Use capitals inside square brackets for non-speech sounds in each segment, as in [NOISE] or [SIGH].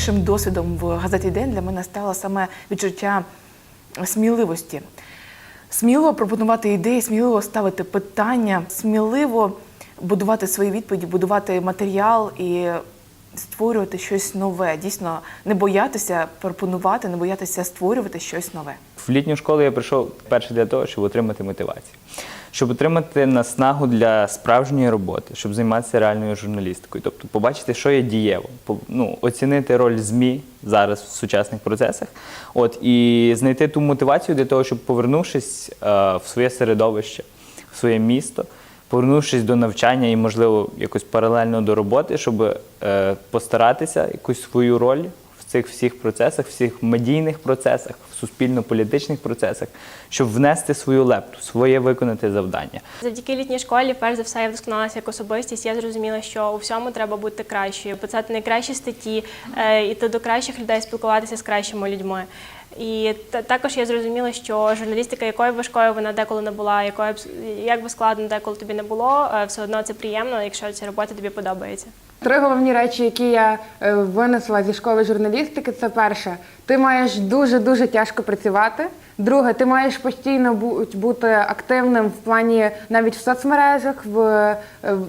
найціннішим досвідом в газеті День для мене стало саме відчуття сміливості. Сміливо пропонувати ідеї, сміливо ставити питання, сміливо будувати свої відповіді, будувати матеріал і створювати щось нове. Дійсно, не боятися пропонувати, не боятися створювати щось нове. В літню школу я прийшов перше для того, щоб отримати мотивацію, щоб отримати наснагу для справжньої роботи, щоб займатися реальною журналістикою. Тобто побачити, що є дієво, ну, оцінити роль ЗМІ зараз в сучасних процесах, от, і знайти ту мотивацію для того, щоб повернувшись е, в своє середовище, в своє місто, повернувшись до навчання і, можливо, якось паралельно до роботи, щоб е, постаратися якусь свою роль цих всіх процесах, всіх медійних процесах, в суспільно-політичних процесах, щоб внести свою лепту, своє виконати завдання. Завдяки літній школі, перш за все, я вдосконалася як особистість. Я зрозуміла, що у всьому треба бути кращою, писати найкращі статті, е, іти до кращих людей, спілкуватися з кращими людьми. І та- також я зрозуміла, що журналістика, якою важкою вона деколи не була, якою б як би складно деколи тобі не було, е, все одно це приємно, якщо ця робота тобі подобається. Три головні речі, які я е, винесла зі школи журналістики, це перше, ти маєш дуже дуже тяжко працювати. Друге, ти маєш постійно бу- бути активним в плані навіть в соцмережах, в,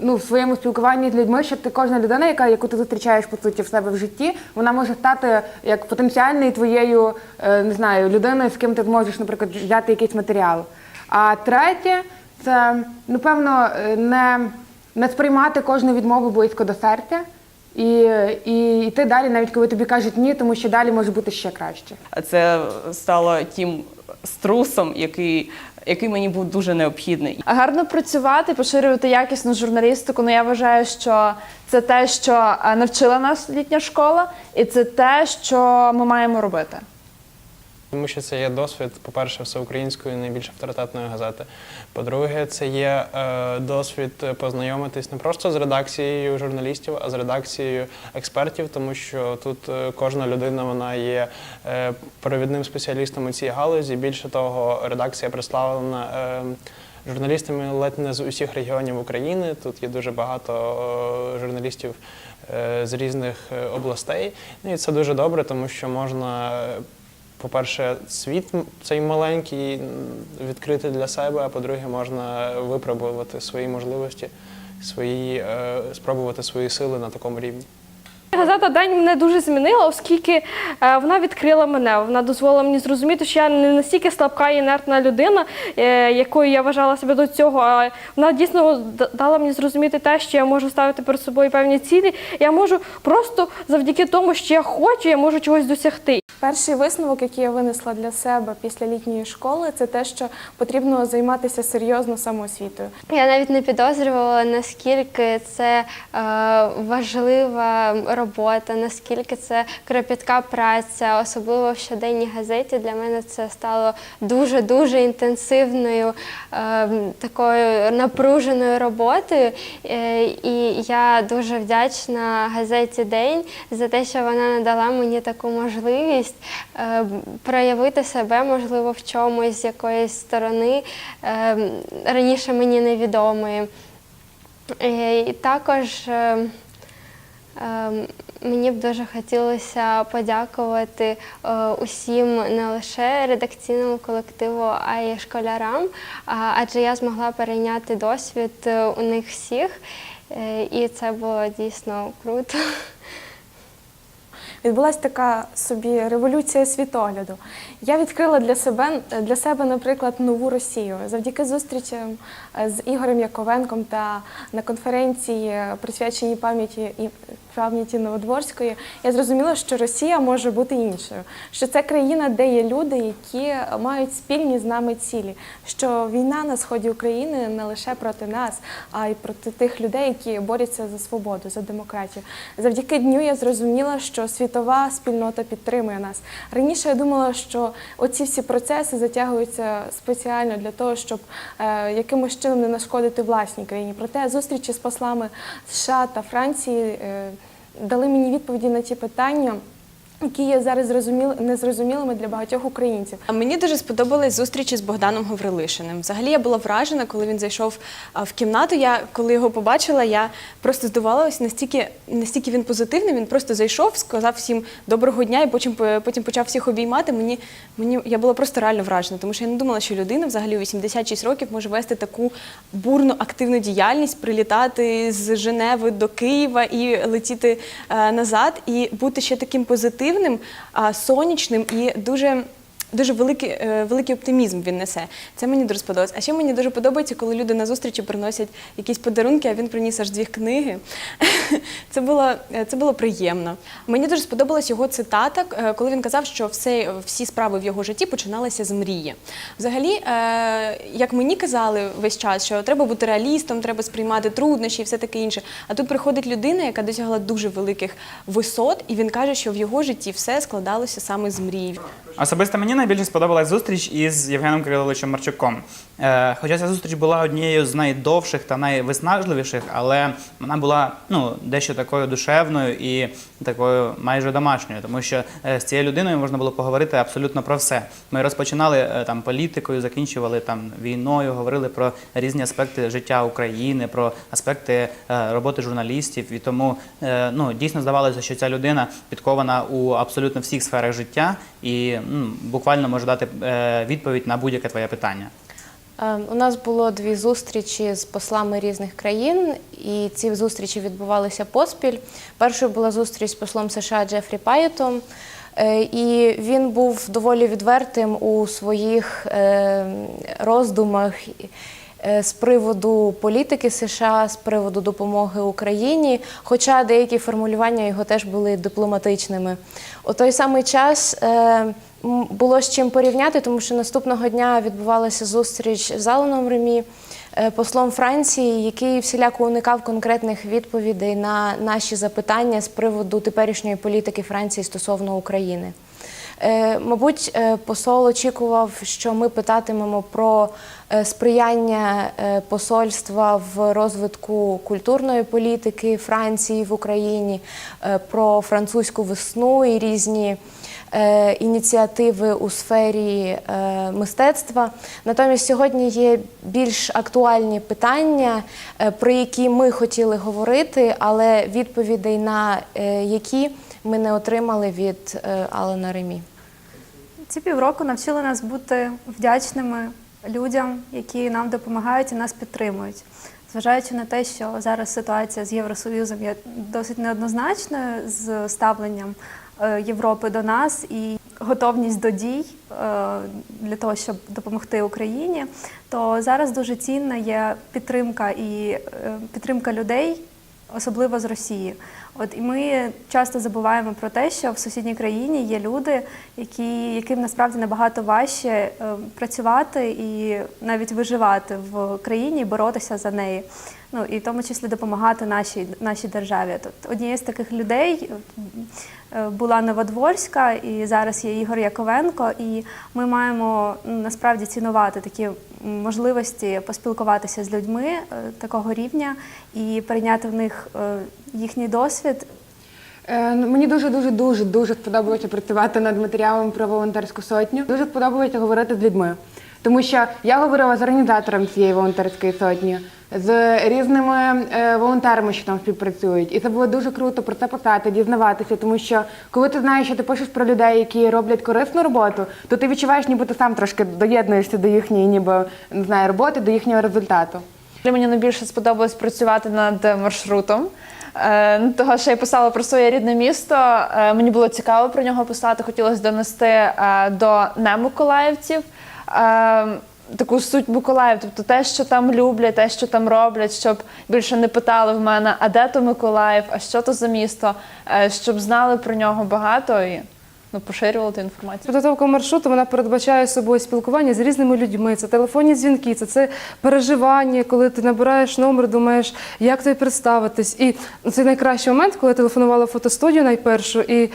ну, в своєму спілкуванні з людьми, щоб ти кожна людина, яка яку ти зустрічаєш по суті в себе в житті, вона може стати як потенціальною твоєю е, не знаю, людиною, з ким ти зможеш, наприклад, взяти якийсь матеріал. А третє, це напевно е, не не сприймати кожну відмову близько до серця і, і йти далі, навіть коли тобі кажуть ні, тому що далі може бути ще краще. Це стало тим струсом, який, який мені був дуже необхідний. Гарно працювати, поширювати якісну журналістику. Ну я вважаю, що це те, що е, навчила нас літня школа, і це те, що ми маємо робити. Тому що це є досвід, по-перше, всеукраїнської найбільш авторитетної газети. По-друге, це є е, досвід познайомитись не просто з редакцією журналістів, а з редакцією експертів, тому що тут е, кожна людина вона є е, провідним спеціалістом у цій галузі. Більше того, редакція представлена. Е, Журналістами ледь не з усіх регіонів України. Тут є дуже багато журналістів з різних областей. Ну і це дуже добре, тому що можна по-перше, світ цей маленький відкрити для себе, а по-друге, можна випробувати свої можливості, свої, е, спробувати свої сили на такому рівні. Газета День мене дуже змінила, оскільки е, вона відкрила мене. Вона дозволила мені зрозуміти, що я не настільки слабка і інертна людина, е, якою я вважала себе до цього. А вона дійсно дала мені зрозуміти те, що я можу ставити перед собою певні цілі. Я можу просто завдяки тому, що я хочу, я можу чогось досягти. Перший висновок, який я винесла для себе після літньої школи, це те, що потрібно займатися серйозно самоосвітою. Я навіть не підозрювала, наскільки це е, важлива робота, наскільки це кропітка праця, особливо в щоденній газеті. Для мене це стало дуже дуже інтенсивною е, такою напруженою роботою. Е, і я дуже вдячна газеті День за те, що вона надала мені таку можливість е, проявити себе, можливо, в чомусь з якоїсь сторони е, раніше мені невідомої. Е, І також мені б дуже хотілося подякувати усім не лише редакційному колективу, а й школярам, адже я змогла перейняти досвід у них всіх, і це було дійсно круто. Відбулася така собі революція світогляду. Я відкрила для себе для себе, наприклад, нову Росію завдяки зустрічам е, з Ігорем Яковенком та на конференції, присвяченій пам'яті і пам'яті Новодворської. Я зрозуміла, що Росія може бути іншою, що це країна, де є люди, які мають спільні з нами цілі. Що війна на сході України не лише проти нас, а й проти тих людей, які борються за свободу, за демократію. Завдяки дню я зрозуміла, що світова спільнота підтримує нас. Раніше я думала, що оці всі процеси затягуються спеціально для того, щоб е, якимось чином не нашкодити власній країні. Проте зустрічі з послами США та Франції е, дали мені відповіді на ті питання. Які є зараз зрозуміли, незрозумілими для багатьох українців. Мені дуже сподобались зустрічі з Богданом Гаврилишиним. Взагалі я була вражена, коли він зайшов в кімнату. Я коли його побачила, я просто здивувалась, настільки, настільки він позитивний. Він просто зайшов, сказав всім доброго дня, і потім потім почав всіх обіймати. Мені мені я була просто реально вражена, тому що я не думала, що людина взагалі у 86 років може вести таку бурну активну діяльність, прилітати з Женеви до Києва і летіти е, назад, і бути ще таким позитивним, а, сонячним і дуже. Дуже великий, е, великий оптимізм він несе. Це мені дуже сподобалось. А ще мені дуже подобається, коли люди на зустрічі приносять якісь подарунки, а він приніс аж дві книги. [LAUGHS] Це було, е, це було приємно. Мені дуже сподобалась його цитата, е, коли він казав, що все, всі справи в його житті починалися з мрії. Взагалі, як мені казали весь час, що треба бути реалістом, треба сприймати труднощі і все таке інше. А тут приходить людина, яка досягла дуже великих висот, і він каже, що в його житті все складалося саме з мрій. Особисто мені найбільше сподобалась зустріч із Євгеном Кириловичем Марчуком. Е, хоча ця зустріч була однією з найдовших та найвиснажливіших, але вона була ну, дещо такою душевною і такою майже домашньою, тому що е, з цією людиною можна було поговорити абсолютно про все. Ми розпочинали е, там політикою, закінчували там війною, говорили про різні аспекти життя України, про аспекти роботи журналістів. І тому ну, дійсно здавалося, що ця людина підкована у абсолютно всіх сферах життя і м, буквально може дати відповідь на будь-яке твоє питання. Е, У нас було дві зустрічі з послами різних країн, і ці зустрічі відбувалися поспіль. Першою була зустріч з послом США Джефрі Паєтом, е, і він був доволі відвертим у своїх е, роздумах з приводу політики США, з приводу допомоги Україні, хоча деякі формулювання його теж були дипломатичними. У той самий час е, було з чим порівняти, тому що наступного дня відбувалася зустріч з Аланом Ремі, е, послом Франції, який всіляко уникав конкретних відповідей на наші запитання з приводу теперішньої політики Франції стосовно України. Е, Мабуть, е, посол очікував, що ми питатимемо про е, сприяння посольства в розвитку культурної політики Франції в Україні, про французьку весну і різні ініціативи у сфері мистецтва. Натомість сьогодні є більш актуальні питання, про які ми хотіли говорити, але відповідей на які ми не отримали від Алана Ремі. Ці півроку навчили нас бути вдячними людям, які нам допомагають і нас підтримують. Зважаючи на те, що зараз ситуація з Євросоюзом є досить неоднозначною з ставленням е, Європи до нас і готовність до дій е, для того, щоб допомогти Україні, то зараз дуже цінна є підтримка і е, підтримка людей, особливо з Росії. От і ми часто забуваємо про те, що в сусідній країні є люди, які, яким насправді набагато важче е, працювати і навіть виживати в країні, боротися за неї. Ну і в тому числі допомагати нашій нашій державі. Тут однією з таких людей е, була Новодворська, і зараз є Ігор Яковенко. І ми маємо ну, насправді цінувати такі можливості поспілкуватися з людьми е, такого рівня і перейняти в них їхній досвід. Е, ну, Мені дуже дуже дуже дуже сподобалося працювати над матеріалом про волонтерську сотню. Дуже сподобалося говорити з людьми, тому що я говорила з організатором цієї волонтерської сотні, з різними е, волонтерами, що там співпрацюють, і це було дуже круто про це писати, дізнаватися. Тому що коли ти знаєш, що ти пишеш про людей, які роблять корисну роботу, то ти відчуваєш, ніби ти сам трошки доєднуєшся до їхньої, ніби не знаю, роботи, до їхнього результату. Мені найбільше сподобалось працювати над маршрутом. Е, ну, Того, що я писала про своє рідне місто, е, мені було цікаво про нього писати, хотілося донести е, до немиколаївців таку суть Миколаїв, тобто те, що там люблять, те, що там роблять, щоб більше не питали в мене, а де то Миколаїв, а що то за місто, щоб знали про нього багато ну, поширювали ту інформацію. Підготовка маршруту вона передбачає собою спілкування з різними людьми. Це телефонні дзвінки, це, це переживання, коли ти набираєш номер, думаєш, як тобі представитись. І це найкращий момент, коли я телефонувала фотостудію найпершу. І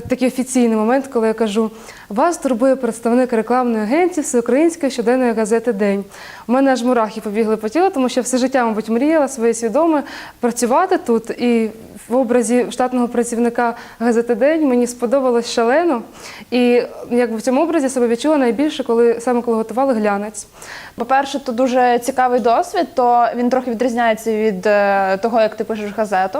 такий офіційний момент, коли я кажу: вас турбує представник рекламної агенції Всеукраїнської щоденної газети День. У мене аж мурахи побігли по тілу, тому що все життя, мабуть, мріяла своє свідоме працювати тут. І в образі штатного працівника газети День мені сподобалось шалено. І якби в цьому образі себе відчула найбільше, коли саме коли готували глянець. По-перше, то дуже цікавий досвід, то він трохи відрізняється від е, того, як ти пишеш газету.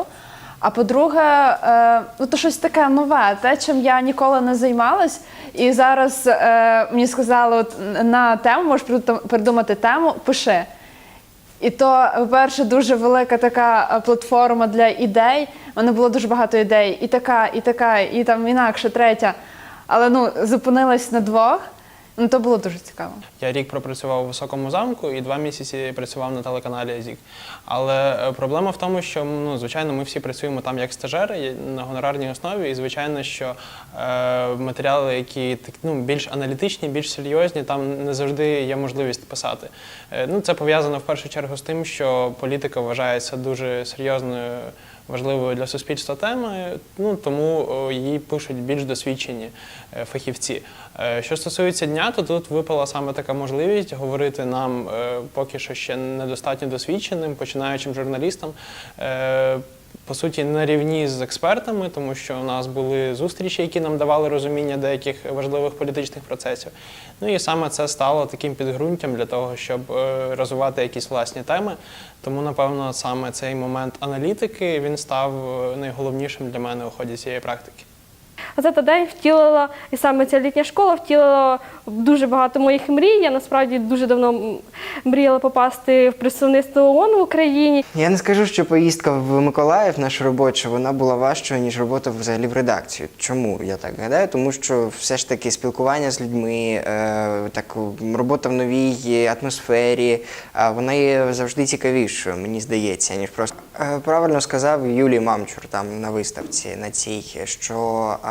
А по-друге, е, ну, то щось таке нове, те, чим я ніколи не займалась. І зараз е, мені сказали, от на тему можеш придум- придумати тему, пиши. І то, по-перше, дуже велика така е, платформа для ідей. У мене було дуже багато ідей. І така, і така, і там інакше, третя. Але ну, зупинилась на двох. Ну, то було дуже цікаво. Я рік пропрацював у високому замку і два місяці працював на телеканалі Азік. Але е, проблема в тому, що ну, звичайно, ми всі працюємо там як стажери на гонорарній основі, і звичайно, що е, матеріали, які ну, більш аналітичні, більш серйозні, там не завжди є можливість писати. Е, ну, це пов'язано в першу чергу з тим, що політика вважається дуже серйозною. Важливою для суспільства темою, ну тому її пишуть більш досвідчені е, фахівці. Е, Що стосується дня, то тут випала саме така можливість говорити нам е, поки що ще недостатньо досвідченим, починаючим журналістам. По суті, на рівні з експертами, тому що у нас були зустрічі, які нам давали розуміння деяких важливих політичних процесів. Ну і саме це стало таким підґрунтям для того, щоб е, розвивати якісь власні теми. Тому, напевно, саме цей момент аналітики він став е, найголовнішим для мене у ході цієї практики. Газета День втілила, і саме ця літня школа втілила дуже багато моїх мрій. Я насправді дуже давно мріяла попасти в представництво ООН в Україні. Я не скажу, що поїздка в Миколаїв, наша робоча, вона була важчою, ніж робота взагалі в редакції. Чому я так гадаю? Тому що все ж таки спілкування з людьми, е, так, робота в новій атмосфері, вона є завжди цікавішою, мені здається, ніж просто. Е, правильно сказав Юлій Мамчур там на виставці на цій, що е,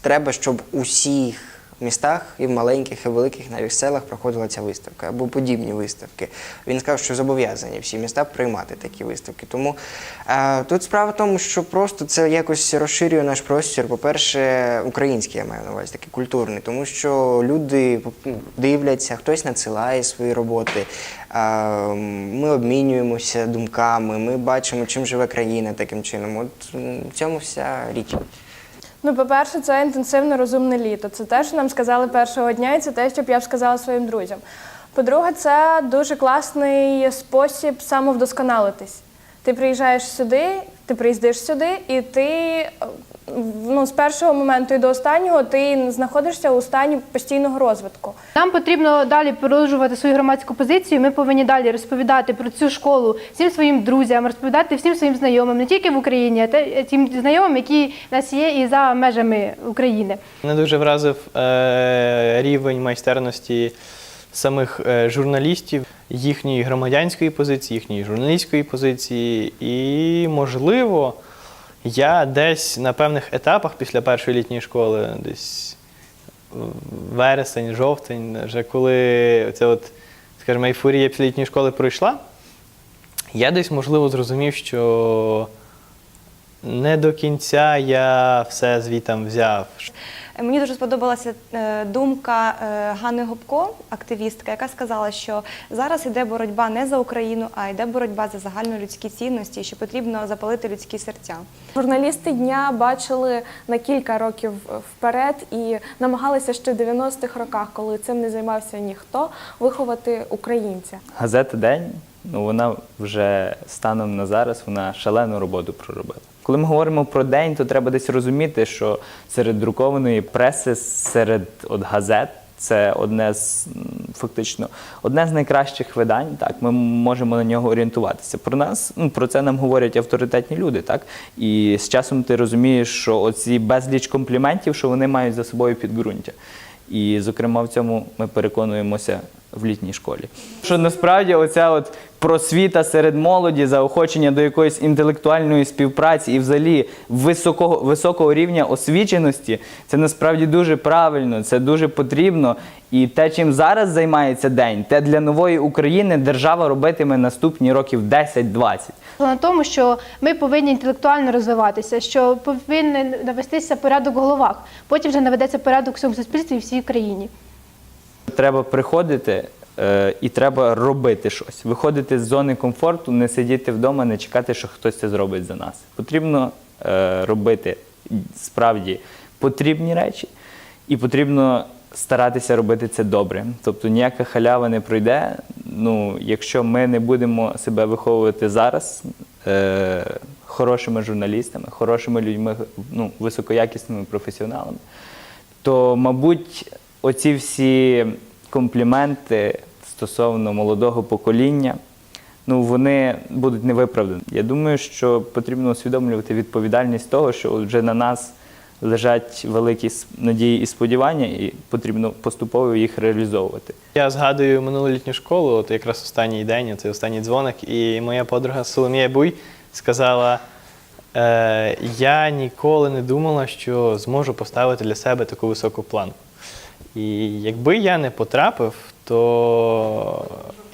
треба, щоб у всіх містах, і в маленьких, і в великих, навіть селах проходила ця виставка або подібні виставки. Він сказав, що зобов'язані всі міста приймати такі виставки. Тому е, тут справа в тому, що просто це якось розширює наш простір. По-перше, український я маю на увазі, такий культурний, тому що люди дивляться, хтось надсилає свої роботи. е, Ми обмінюємося думками, ми бачимо, чим живе країна таким чином. От в цьому вся річ. Ну, по-перше, це інтенсивно розумне літо. Це те, що нам сказали першого дня, і це те, що б я б сказала своїм друзям. По-друге, це дуже класний спосіб самовдосконалитись. Ти приїжджаєш сюди, ти приїздиш сюди, і ти е, ну, з першого моменту і до останнього ти знаходишся у стані постійного розвитку. Нам потрібно далі продовжувати свою громадську позицію. Ми повинні далі розповідати про цю школу всім своїм друзям, розповідати всім своїм знайомим, не тільки в Україні, а те- тим знайомим, які в нас є і за межами України. Мене дуже вразив е, рівень майстерності самих е, журналістів, їхньої громадянської позиції, їхньої журналістської позиції. І, можливо, я десь на певних етапах після першої літньої школи, десь вересень, жовтень, вже коли ця от, скажімо, ейфорія після літньої школи пройшла, я десь, можливо, зрозумів, що не до кінця я все звітам взяв. Мені дуже сподобалася е, думка е, Ганни Гопко, активістка, яка сказала, що зараз йде боротьба не за Україну, а йде боротьба за загальнолюдські цінності, що потрібно запалити людські серця. Журналісти дня бачили на кілька років вперед і намагалися ще в 90-х роках, коли цим не займався ніхто, виховати українця. Газета День, ну вона вже станом на зараз вона шалену роботу проробила. Коли ми говоримо про день, то треба десь розуміти, що серед друкованої преси, серед от газет. Це одне з фактично одне з найкращих видань. Так, ми можемо на нього орієнтуватися. Про нас ну про це нам говорять авторитетні люди. Так і з часом ти розумієш, що оці безліч компліментів, що вони мають за собою підґрунтя. І, зокрема, в цьому ми переконуємося в літній школі. Що насправді оця от просвіта серед молоді, заохочення до якоїсь інтелектуальної співпраці і взагалі високого, високого рівня освіченості, це насправді дуже правильно, це дуже потрібно. І те, чим зараз займається день, те для нової України держава робитиме наступні років 10-20. На тому, що ми повинні інтелектуально розвиватися, що повинен навестися порядок в головах. Потім вже наведеться порядок у всьому суспільстві і всій країні. Треба приходити, Е, і треба робити щось, виходити з зони комфорту, не сидіти вдома, не чекати, що хтось це зробить за нас. Потрібно е, робити справді потрібні речі, і потрібно старатися робити це добре. Тобто ніяка халява не пройде. Ну, якщо ми не будемо себе виховувати зараз е, хорошими журналістами, хорошими людьми, ну, високоякісними професіоналами, то, мабуть, оці всі компліменти стосовно молодого покоління, ну, вони будуть невиправдані. Я думаю, що потрібно усвідомлювати відповідальність того, що вже на нас лежать великі надії і сподівання, і потрібно поступово їх реалізовувати. Я згадую минулолітню школу, от якраз останній день, це останній дзвоник, і моя подруга Соломія Буй сказала: е, я ніколи не думала, що зможу поставити для себе таку високу планку. І якби я не потрапив, то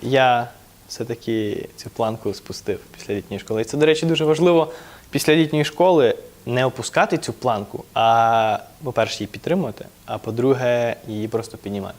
я все-таки цю планку спустив після літньої школи. І це, до речі, дуже важливо після літньої школи не опускати цю планку, а, по-перше, її підтримувати, а по-друге, її просто піднімати.